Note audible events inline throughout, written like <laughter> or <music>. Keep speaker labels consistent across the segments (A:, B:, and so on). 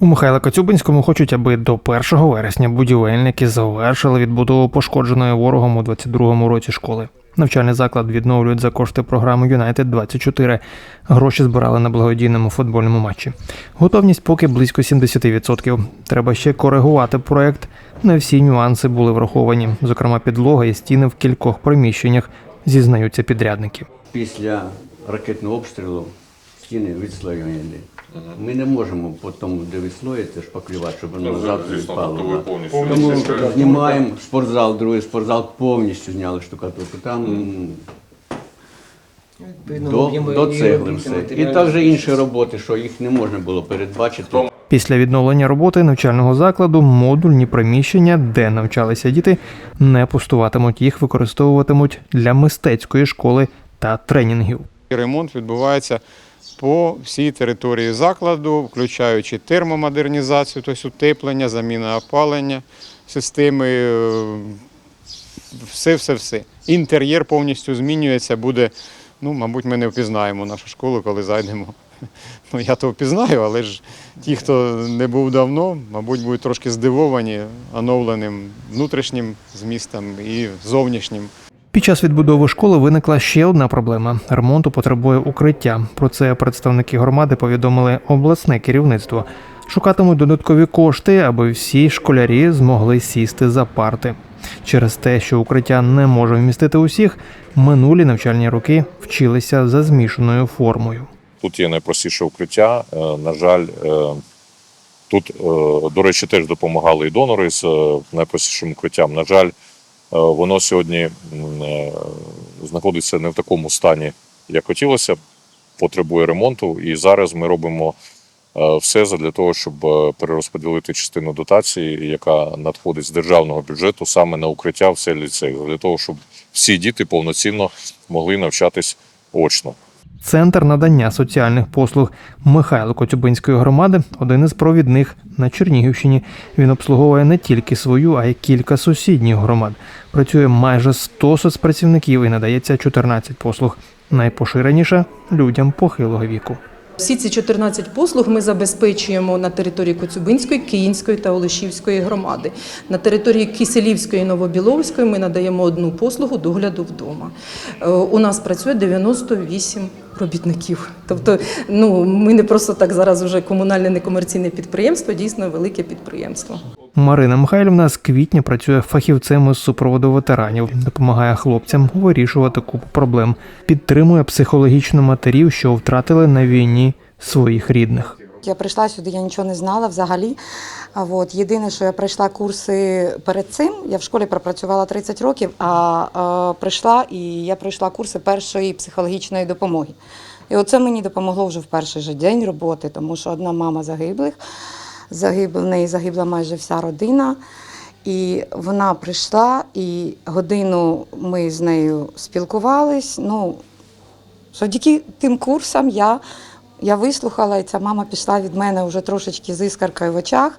A: У Михайла Коцюбинському хочуть, аби до 1 вересня будівельники завершили відбудову пошкодженої ворогом у 22-му році школи. Навчальний заклад відновлюють за кошти програми Юнайтед 24 Гроші збирали на благодійному футбольному матчі. Готовність поки близько 70%. Треба ще коригувати проект. Не всі нюанси були враховані, зокрема підлога і стіни в кількох приміщеннях, зізнаються підрядники.
B: Після ракетного обстрілу стіни відслоєні. Ми не можемо по тому, де відслоїться, шпаклювати, щоб воно
C: Ну,
B: завтра
C: повністю
B: Тому знімаємо спортзал, другий спортзал, повністю зняли штукатурку. Там м, до, до цегли все. І також інші роботи, що їх не можна було передбачити.
A: Після відновлення роботи навчального закладу модульні приміщення, де навчалися діти, не пустуватимуть. Їх використовуватимуть для мистецької школи та тренінгів.
D: Ремонт відбувається по всій території закладу, включаючи термомодернізацію, тобто утеплення, заміна опалення, системи, все-все-все. Інтер'єр повністю змінюється, буде, ну, мабуть, ми не впізнаємо нашу школу, коли зайдемо. <laughs> Ну, я то впізнаю, але ж ті, хто не був давно, мабуть, будуть трошки здивовані оновленим внутрішнім змістом і зовнішнім.
A: Під час відбудови школи виникла ще одна проблема: ремонту потребує укриття. Про це представники громади повідомили обласне керівництво. Шукатимуть додаткові кошти, аби всі школярі змогли сісти за парти. Через те, що укриття не може вмістити усіх, минулі навчальні роки вчилися за змішаною формою.
C: Тут є найпростіше укриття. Е, На жаль, е, тут, е, до речі, теж допомагали і донори з найпростішим укриттям. На жаль, воно сьогодні е, знаходиться не в такому стані, як хотілося, потребує ремонту. І зараз ми робимо е, все для того, щоб е, перерозподілити частину дотації, яка надходить з державного бюджету саме на укриття в ліцей, для того, щоб всі діти повноцінно могли навчатись очно.
A: Центр надання соціальних послуг Михайло Коцюбинської громади один із провідних на Чернігівщині. Він обслуговує не тільки свою, а й кілька сусідніх громад. Працює майже 100 соцпрацівників і надається 14 послуг. Найпоширеніше людям похилого віку.
E: Всі ці 14 послуг ми забезпечуємо на території Коцюбинської, Київської та Олешівської громади. На території Киселівської і Новобіловської ми надаємо одну послугу догляду вдома. Е, У нас працює 98 робітників. Тобто, ну ми не просто так зараз вже комунальне некомерційне підприємство, дійсно велике підприємство.
A: Марина Михайлівна з квітня працює фахівцем із супроводу ветеранів, допомагає хлопцям вирішувати купу проблем, підтримує психологічно матерів, що втратили на війні своїх рідних.
F: Я прийшла сюди, я нічого не знала взагалі. От єдине, що я пройшла курси перед цим. Я в школі пропрацювала 30 років, а е, прийшла і я пройшла курси першої психологічної допомоги. І оце мені допомогло вже в перший же день роботи, тому що одна мама загиблих, загиб, в неї загибла майже вся родина. І вона прийшла, і годину ми з нею спілкувались. Ну, завдяки тим курсам я, я вислухала, і ця мама пішла від мене вже трошечки з іскаркою в очах.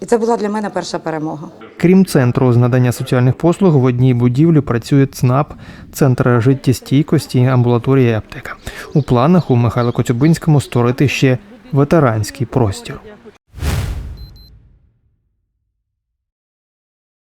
F: І це була для мене перша перемога.
A: Крім центру з надання соціальних послуг, в одній будівлі працює ЦНАП, центр життєстійкості, амбулаторія і аптека. У планах у Михайло Коцюбинському створити ще ветеранський простір.